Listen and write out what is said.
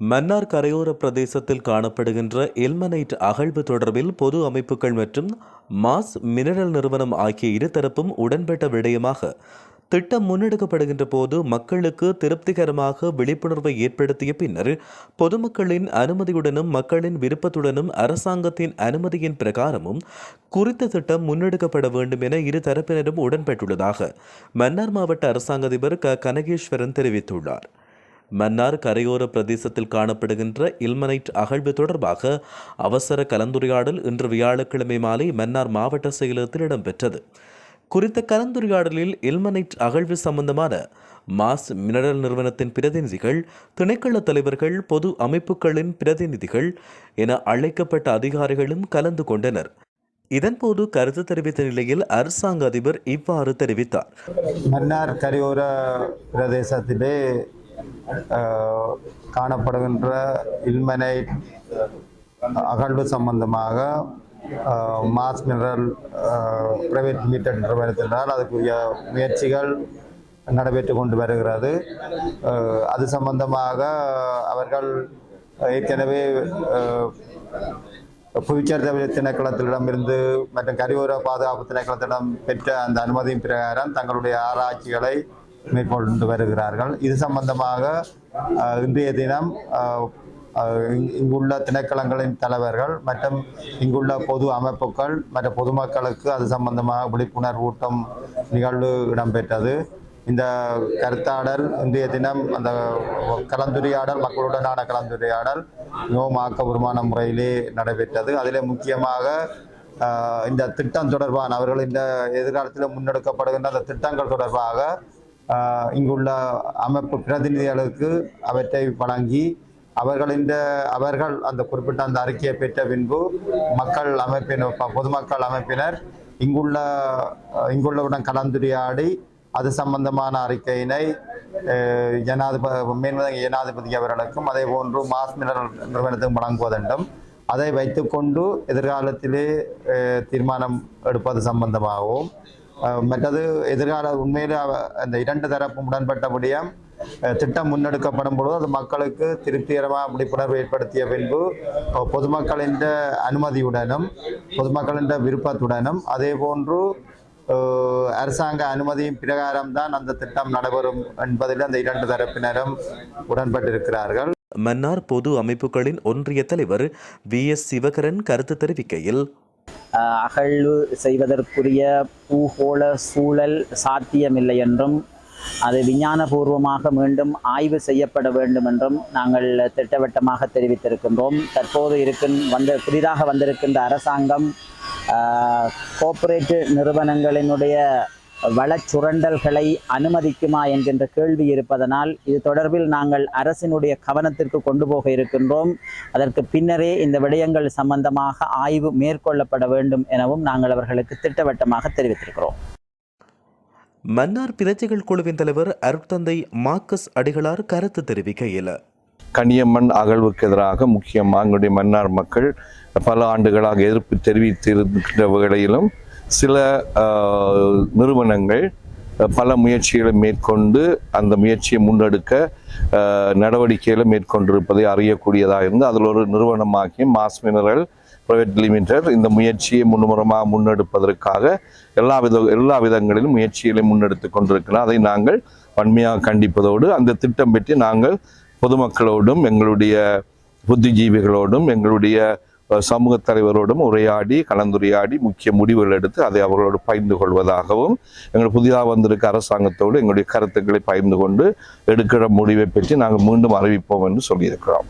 மன்னார் கரையோர பிரதேசத்தில் காணப்படுகின்ற எல்மனைட் அகழ்வு தொடர்பில் பொது அமைப்புகள் மற்றும் மாஸ் மினரல் நிறுவனம் ஆகிய இருதரப்பும் உடன்பட்ட விடயமாக திட்டம் முன்னெடுக்கப்படுகின்ற போது மக்களுக்கு திருப்திகரமாக விழிப்புணர்வை ஏற்படுத்திய பின்னர் பொதுமக்களின் அனுமதியுடனும் மக்களின் விருப்பத்துடனும் அரசாங்கத்தின் அனுமதியின் பிரகாரமும் குறித்த திட்டம் முன்னெடுக்கப்பட வேண்டும் என இரு தரப்பினரும் உடன்பட்டுள்ளதாக மன்னார் மாவட்ட அரசாங்க அதிபர் க. கனகேஸ்வரன் தெரிவித்துள்ளார். மன்னார் கரையோர பிரதேசத்தில் காணப்படுகின்ற இல்மனைட் அகழ்வு தொடர்பாக அவசர கலந்துரையாடல் இன்று வியாழக்கிழமை மாலை மன்னார் மாவட்ட செயலகத்தில் இடம்பெற்றது. குறித்த கலந்துரையாடலில் இல்மனைட் அகழ்வு சம்பந்தமான மாஸ் மினரல் நிறுவனத்தின் பிரதிநிதிகள் திணைக்கள தலைவர்கள் பொது அமைப்புகளின் பிரதிநிதிகள் என அழைக்கப்பட்ட அதிகாரிகளும் கலந்து கொண்டனர். இதன்போது கருத்து தெரிவித்த நிலையில் அரசாங்க அதிபர் இவ்வாறு தெரிவித்தார். மன்னார் கரையோர பிரதேசத்திலே காணப்படுகின்ற இல்மனைட் அகழ்வு சம்பந்தமாக மாஸ் மினரல் பிரைவேட் லிமிடெட் நிறுவனத்தினால் அதுக்குரிய முயற்சிகள் நடைபெற்று கொண்டு வருகிறது. அது சம்பந்தமாக அவர்கள் ஏற்கனவே அஹ், புவிச்சர் திணைக்களத்திடமிருந்து மற்றும் கரியோர பாதுகாப்பு திணைக்களத்திடம் பெற்ற அந்த அனுமதியின் பிரகாரம் தங்களுடைய ஆராய்ச்சிகளை மேற்கொண்டு வருகிறார்கள். இது சம்பந்தமாக இன்றைய தினம் இங்- இங்குள்ள திணைக்களங்களின் தலைவர்கள் மற்றும் இங்குள்ள பொது அமைப்புகள் மற்ற பொதுமக்களுக்கு அது சம்பந்தமாக விழிப்புணர்வு ஊட்டம் நிகழ்வு இடம்பெற்றது. இந்த கருத்தாடல் இன்றைய தினம் அந்த கலந்துரையாடல் மக்களுடனான கலந்துரையாடல் மிகவும் ஆக்கபூர்வமான முறையிலே நடைபெற்றது. அதில் முக்கியமாக இந்த திட்டம் தொடர்பான அவர்கள் இந்த எதிர்காலத்தில் முன்னெடுக்கப்படுகின்ற அந்த திட்டங்கள் தொடர்பாக இங்குள்ள அமைப்பு பிரதிநிதிகளுக்கு அவற்றை வழங்கி அவர்கள் இந்த அவர்கள் அந்த குறிப்பிட்ட அந்த அறிக்கையை பெற்ற பின்பு மக்கள் அமைப்பினர் பொதுமக்கள் அமைப்பினர் இங்குள்ள இங்குள்ளவுடன் கலந்துரையாடி அது சம்பந்தமான அறிக்கையினை ஜனாதிபதி மேன்மதங்க ஜனாதிபதி அவர்களுக்கும் அதே போன்று மாஸ் மினரல் நிறுவனத்துக்கும் வழங்குவதென்றும் அதை வைத்துக்கொண்டு எதிர்காலத்திலே தீர்மானம் எடுப்பது சம்பந்தமாகவும் மற்றது எதிர்கால உண்மையில் அந்த இரண்டு தரப்பும் உடன்பட்டபடியும் திட்டம் முன்னெடுக்கப்படும் பொழுது அது மக்களுக்கு திருப்திகரமாக விழிப்புணர்வு ஏற்படுத்திய பின்பு பொதுமக்களின் அனுமதியுடனும் பொதுமக்களின் விருப்பத்துடனும் அதே போன்று அரசாங்க அனுமதியின் பிரகாரம் தான் அந்த திட்டம் நடைபெறும் என்பதில் அந்த இரண்டு தரப்பினரும் உடன்பட்டிருக்கிறார்கள். மன்னார் பொது அமைப்புகளின் ஒன்றிய தலைவர் வி எஸ் சிவகரன் கருத்து தெரிவிக்கையில் அகழ்வு செய்வதற்குரிய பூகோள சூழல் சாத்தியமில்லை என்றும் அது விஞ்ஞானபூர்வமாக மீண்டும் ஆய்வு செய்யப்பட வேண்டும் என்றும் நாங்கள் திட்டவட்டமாக தெரிவித்திருக்கின்றோம். தற்போது இருக்கின் வந்த புதிதாக வந்திருக்கின்ற அரசாங்கம் கோஆபரேட் நிறுவனங்களினுடைய வளச்சுரண்டல்களை அனுமதிக்குமா என்கின்ற கேள்வி இருப்பதனால் இது தொடர்பில் நாங்கள் அரசினுடைய கவனத்திற்கு கொண்டு போக இருக்கின்றோம். அதற்கு பின்னரே இந்த விடயங்கள் சம்பந்தமாக ஆய்வு மேற்கொள்ளப்பட வேண்டும் எனவும் நாங்கள் அவர்களுக்கு திட்டவட்டமாக தெரிவித்திருக்கிறோம். மன்னார் பிரஜைகள் குழுவின் தலைவர் அருட்தந்தை மார்க்கஸ் அடிகளார் கருத்து தெரிவிக்கையில். கனியம்மண் அகழ்வுக்கு எதிராக முக்கியமாக எங்களுடைய மன்னார் மக்கள் பல ஆண்டுகளாக எதிர்ப்பு தெரிவித்திருக்கின்ற வேளையிலும் சில நிறுவனங்கள் பல முயற்சிகளை மேற்கொண்டு அந்த முயற்சியை முன்னெடுக்க நடவடிக்கைகளை மேற்கொண்டிருப்பதை அறியக்கூடியதாக இருந்து அதில் ஒரு நிறுவனமாகிய மாஸ் மினரல் பிரைவேட் லிமிடெட் இந்த முயற்சியை முன்னுமரமாக முன்னெடுப்பதற்காக எல்லா வித எல்லா விதங்களிலும் முயற்சிகளை முன்னெடுத்து கொண்டிருக்கிறோம் அதை நாங்கள் வன்மையாக கண்டிப்பதோடு அந்த திட்டம் பற்றி நாங்கள் பொதுமக்களோடும் எங்களுடைய புத்திஜீவிகளோடும் எங்களுடைய சமூக தலைவரோடும் உரையாடி கலந்துரையாடி முக்கிய முடிவுகள் எடுத்து அதை அவர்களோடு பகிர்ந்து கொள்வதாகவும் எங்கள் புதிதாக வந்திருக்க அரசாங்கத்தோடு எங்களுடைய கருத்துக்களை பகிர்ந்து கொண்டு எடுக்கிற முடிவை பற்றி நாங்கள் மீண்டும் அறிவிப்போம் என்று சொல்லியிருக்கிறோம்.